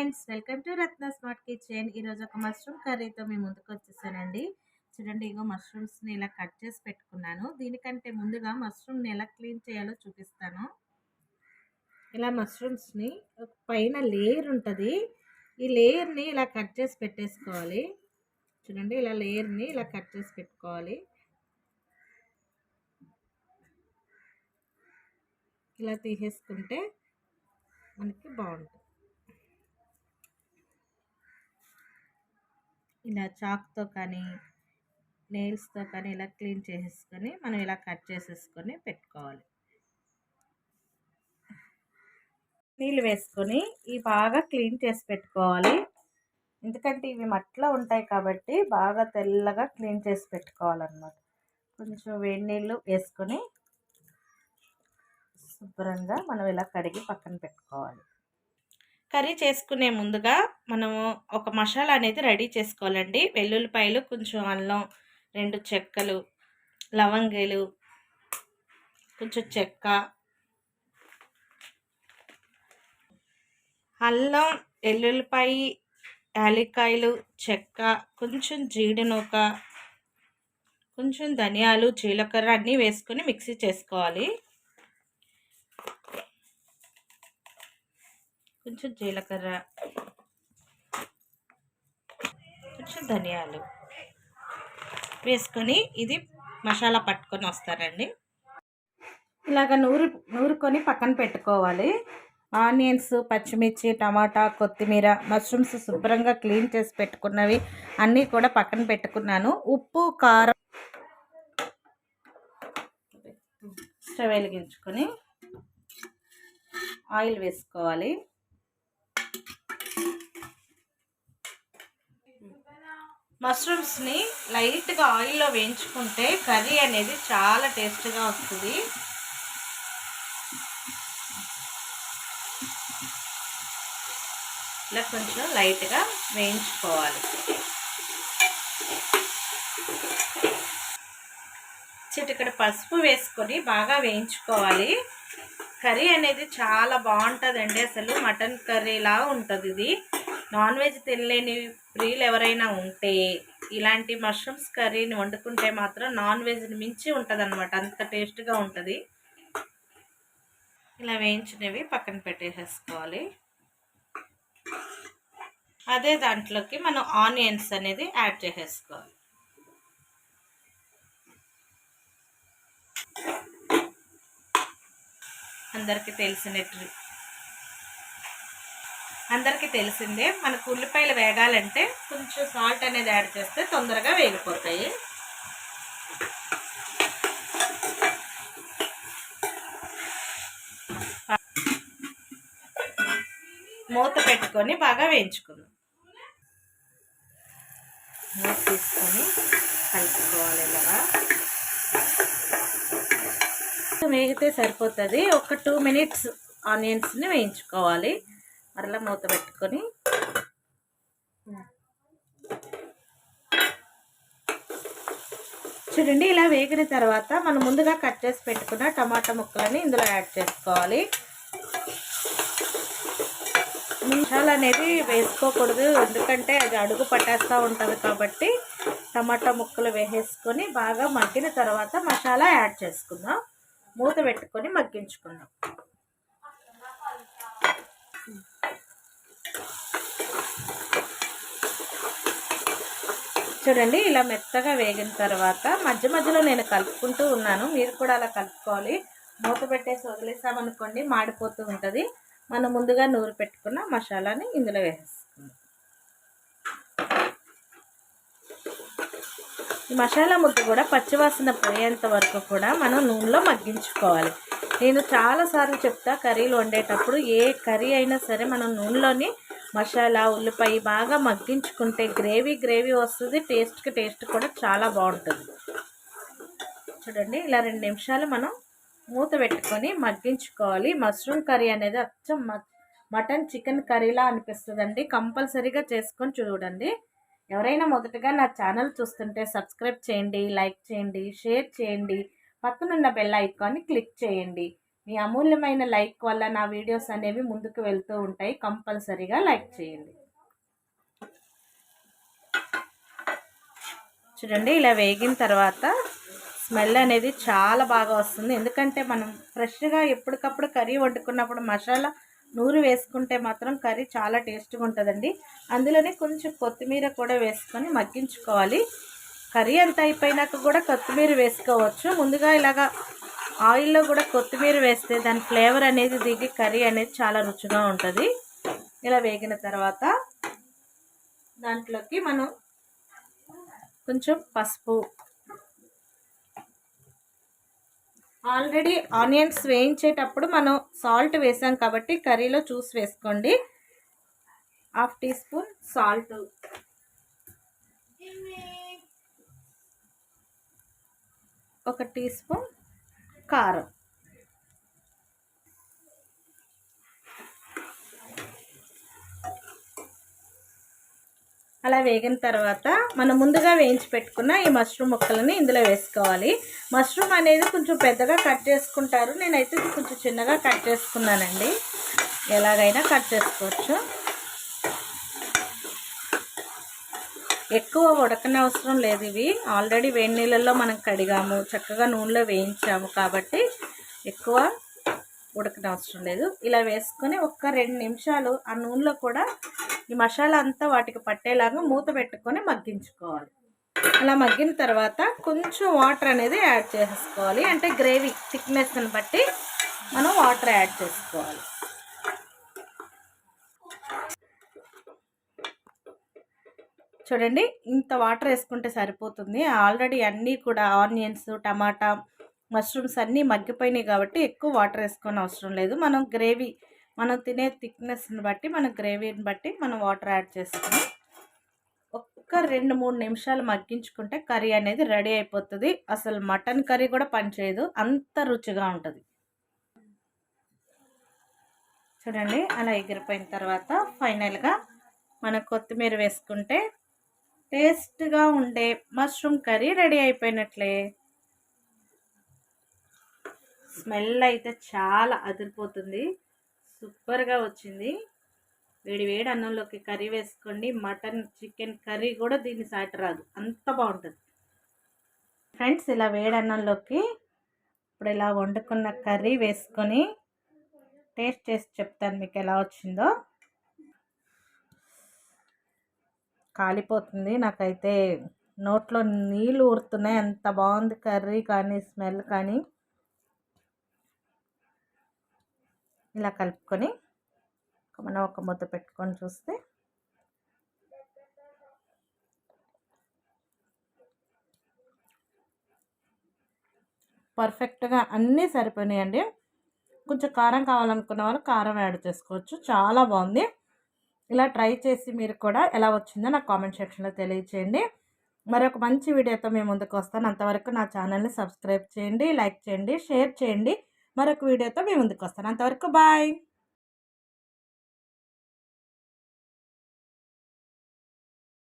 Friends welcome to Ratna smart kitchen. ఈరోజు ఒక mushroom కర్రీతో మేము ముందుకు వచ్చేసానండి. చూడండి ఇగో మష్రూమ్స్ని ఇలా కట్ చేసి పెట్టుకున్నాను. దీనికంటే ముందుగా మష్రూమ్ని ఎలా క్లీన్ చేయాలో చూపిస్తాను. ఇలా మష్రూమ్స్ని పైన లేయర్ ఉంటుంది. ఈ లేయర్ని ఇలా కట్ చేసి పెట్టేసుకోవాలి. చూడండి ఇలా లేయర్ని ఇలా కట్ చేసి పెట్టుకోవాలి. ఇలా తీసేసుకుంటే మనకి బాగుంటుంది. ఇలా చాక్తో కానీ నెయిల్స్తో కానీ ఇలా క్లీన్ చేసేసుకొని మనం ఇలా కట్ చేసేసుకొని పెట్టుకోవాలి. నీళ్ళు వేసుకొని ఇవి బాగా క్లీన్ చేసి పెట్టుకోవాలి. ఎందుకంటే ఇవి మట్టిలో ఉంటాయి కాబట్టి బాగా తెల్లగా క్లీన్ చేసి పెట్టుకోవాలన్నమాట. కొంచెం వేడి నీళ్ళు వేసుకొని శుభ్రంగా మనం ఇలా కడిగి పక్కన పెట్టుకోవాలి. కర్రీ చేసుకునే ముందుగా మనము ఒక మసాలా అనేది రెడీ చేసుకోవాలండి. వెల్లుల్లిపాయలు కొంచెం అల్లం రెండు చెక్కలు లవంగాలు కొంచెం చెక్క. అల్లం వెల్లుల్లిపాయ యాలక్కాయలు చెక్క కొంచెం జీడినూక కొంచెం ధనియాలు జీలకర్ర అన్నీ వేసుకొని మిక్సీ చేసుకోవాలి. కొంచెం జీలకర్ర కొంచెం ధనియాలు వేసుకొని ఇది మసాలా పట్టుకొని వస్తారండి. ఇలాగ నూరు నూరుకొని పక్కన పెట్టుకోవాలి. ఆనియన్స్ పచ్చిమిర్చి టమాటా కొత్తిమీర మష్రూమ్స్ శుభ్రంగా క్లీన్ చేసి పెట్టుకున్నవి అన్నీ కూడా పక్కన పెట్టుకున్నాను. ఉప్పు కారం స్టవ్ వెలిగించుకొని ఆయిల్ వేసుకోవాలి. మష్రూమ్స్ని లైట్గా ఆయిల్లో వేయించుకుంటే కర్రీ అనేది చాలా టేస్ట్గా వస్తుంది. ఇలా కొంచెం లైట్గా వేయించుకోవాలి. చిటికడ పసుపు వేసుకొని బాగా వేయించుకోవాలి. కర్రీ అనేది చాలా బాగుంటుందండి. అసలు మటన్ కర్రీలా ఉంటుంది ఇది నాన్ వెజ్ తినలేని ప్రియులు ఎవరైనా ఉంటే ఇలాంటి మష్రూమ్స్ కర్రీని వండుకుంటే మాత్రం నాన్ వెజ్ని మించి ఉంటుంది అనమాట అంత టేస్ట్గా ఉంటుంది. ఇలా వేయించినవి పక్కన పెట్టేసేసుకోవాలి. అదే దాంట్లోకి మనం ఆనియన్స్ అనేది యాడ్ చేసేసుకోవాలి. అందరికీ తెలిసినట్టు అందరికీ తెలిసిందే మనకు ఉల్లిపాయలు వేగాలంటే కొంచెం సాల్ట్ అనేది యాడ్ చేస్తే తొందరగా వేగిపోతాయి. మూత పెట్టుకొని బాగా వేయించుకుందాం. మూత తీసుకొని కలుపుకోవాలి ఇలాగా వేగితే సరిపోతుంది. ఒక టూ మినిట్స్ ఆనియన్స్ని వేయించుకోవాలి. మరలా మూత పెట్టుకొని చూడండి ఇలా వేగిన తర్వాత మనం ముందుగా కట్ చేసి పెట్టుకున్న టమాటా ముక్కలని ఇందులో యాడ్ చేసుకోవాలి. నిమిషాలు అనేది వేసుకోకూడదు ఎందుకంటే అది అడుగు పట్టేస్తూ ఉంటుంది కాబట్టి టమాటా ముక్కలు వేసేసుకొని బాగా మగ్గిన తర్వాత మసాలా యాడ్ చేసుకుందాం. మూత పెట్టుకొని మగ్గించుకుందాం. చూడండి ఇలా మెత్తగా వేగిన తర్వాత మధ్య మధ్యలో నేను కలుపుకుంటూ ఉన్నాను. మీరు కూడా అలా కలుపుకోవాలి. మూత పెట్టేసి వదిలేసామనుకోండి మాడిపోతూ ఉంటుంది. మనం ముందుగా నూరు పెట్టుకున్న మసాలాని ఇందులో వేసేసుకుందాం. ఈ మసాలా ముద్ద కూడా పచ్చివాసన పోయేంత వరకు కూడా మనం నూనెలో మగ్గించుకోవాలి. నేను చాలాసార్లు చెప్తా కర్రీలు వండేటప్పుడు ఏ కర్రీ అయినా సరే మనం నూనెలోని మసాలా ఉల్లిపాయ బాగా మగ్గించుకుంటే గ్రేవీ గ్రేవీ వస్తుంది. టేస్ట్కి టేస్ట్ కూడా చాలా బాగుంటుంది. చూడండి ఇలా రెండు నిమిషాలు మనం మూత పెట్టుకొని మగ్గించుకోవాలి. మష్రూమ్ కర్రీ అనేది అచ్చం మటన్ చికెన్ కర్రీలా అనిపిస్తుందండి. కంపల్సరీగా చేసుకొని చూడండి. ఎవరైనా మొదటగా నా ఛానల్ చూస్తుంటే సబ్స్క్రైబ్ చేయండి లైక్ చేయండి షేర్ చేయండి. పక్కనున్న బెల్ ఐకాన్ని క్లిక్ చేయండి. మీ అమూల్యమైన లైక్ వల్ల నా వీడియోస్ అనేవి ముందుకు వెళ్తూ ఉంటాయి. కంపల్సరీగా లైక్ చేయండి. చూడండి ఇలా వేగిన తర్వాత స్మెల్ అనేది చాలా బాగా వస్తుంది. ఎందుకంటే మనం ఫ్రెష్గా ఎప్పటికప్పుడు కర్రీ వండుకున్నప్పుడు మసాలా నూరు వేసుకుంటే మాత్రం కర్రీ చాలా టేస్ట్గా ఉంటుందండి. అందులోనే కొంచెం కొత్తిమీర కూడా వేసుకొని మగ్గించుకోవాలి. కర్రీ అంత అయిపోయినాక కూడా కొత్తిమీర వేసుకోవచ్చు. ముందుగా ఇలాగా ఆయిల్లో కూడా కొత్తిమీర వేస్తే దాని ఫ్లేవర్ అనేది దిగి కర్రీ అనేది చాలా రుచిగా ఉంటుంది. ఇలా వేగిన తర్వాత దాంట్లోకి మనం కొంచెం పసుపు ఆల్రెడీ ఆనియన్స్ వేయించేటప్పుడు మనం సాల్ట్ వేసాం కాబట్టి కర్రీలో చూసి వేసుకోండి. Half teaspoon salt. ఒక టీ స్పూన్ కారం. అలా వేగిన తర్వాత మనం ముందుగా వేయించి పెట్టుకున్న ఈ మష్రూమ్ ముక్కలని ఇందులో వేసుకోవాలి. మష్రూమ్ అనేది కొంచెం పెద్దగా కట్ చేసుకుంటారు. నేనైతే కొంచెం చిన్నగా కట్ చేసుకున్నానండి. ఎలాగైనా కట్ చేసుకోవచ్చు. ఎక్కువ ఉడకనవసరం లేదు ఇవి. ఆల్రెడీ వేడి నీళ్ళల్లో మనం కడిగాము. చక్కగా నూనెలో వేయించాము కాబట్టి ఎక్కువ ఉడకనవసరం లేదు. ఇలా వేసుకొని ఒక్క రెండు నిమిషాలు ఆ నూనెలో కూడా ఈ మసాలా అంతా వాటికి పట్టేలాగా మూత పెట్టుకొని మగ్గించుకోవాలి. అలా మగ్గిన తర్వాత కొంచెం వాటర్ అనేది యాడ్ చేసుకోవాలి అంటే గ్రేవీ థిక్నెస్ని బట్టి మనం వాటర్ యాడ్ చేసుకోవాలి. చూడండి ఇంత వాటర్ వేసుకుంటే సరిపోతుంది. ఆల్రెడీ అన్నీ కూడా ఆనియన్స్ టమాటా మష్రూమ్స్ అన్నీ మగ్గిపోయినాయి కాబట్టి ఎక్కువ వాటర్ వేసుకొని అవసరం లేదు. మనం గ్రేవీ మనం తినే థిక్నెస్ని బట్టి మన గ్రేవీని బట్టి మనం వాటర్ యాడ్ చేసుకుని ఒక్క రెండు మూడు నిమిషాలు మగ్గించుకుంటే కర్రీ అనేది రెడీ అయిపోతుంది. అసలు మటన్ కర్రీ కూడా పనిచేయదు. అంత రుచిగా ఉంటుంది. చూడండి అలా ఎగిరిపోయిన తర్వాత ఫైనల్గా మనం కొత్తిమీర వేసుకుంటే టేస్ట్గా ఉండే మష్రూమ్ కర్రీ రెడీ అయిపోయినట్లే. స్మెల్ అయితే చాలా అదిరిపోతుంది. సూపర్గా వచ్చింది. వేడి వేడి అన్నంలోకి కర్రీ వేసుకోండి. మటన్ చికెన్ కర్రీ కూడా దీన్ని సాటి రాదు. అంత బాగుంటుంది. ఫ్రెండ్స్ ఇలా వేడి అన్నంలోకి ఇప్పుడు ఇలా వండుకున్న కర్రీ వేసుకొని టేస్ట్ చేసి చెప్తాను మీకు ఎలా వచ్చిందో. కాలిపోతుంది. నాకైతే నోట్లో నీళ్ళు ఊరుతున్నాయి. ఎంత బాగుంది కర్రీ కానీ స్మెల్ కానీ. ఇలా కలుపుకొని మనం ఒక ముద్ద పెట్టుకొని చూస్తే. పర్ఫెక్ట్గా అన్నీ సరిపోయినాయండి. కొంచెం కారం కావాలనుకున్న వాళ్ళు కారం యాడ్ చేసుకోవచ్చు. చాలా బాగుంది. ఇలా ట్రై చేసి మీరు కూడా ఎలా వచ్చిందో నాకు కామెంట్ సెక్షన్లో తెలియచేయండి. మరొక మంచి వీడియోతో మేము ముందుకు వస్తాను. అంతవరకు నా ఛానల్ని సబ్స్క్రైబ్ చేయండి లైక్ చేయండి షేర్ చేయండి. మరొక వీడియోతో మేము ముందుకు వస్తాను. అంతవరకు బాయ్!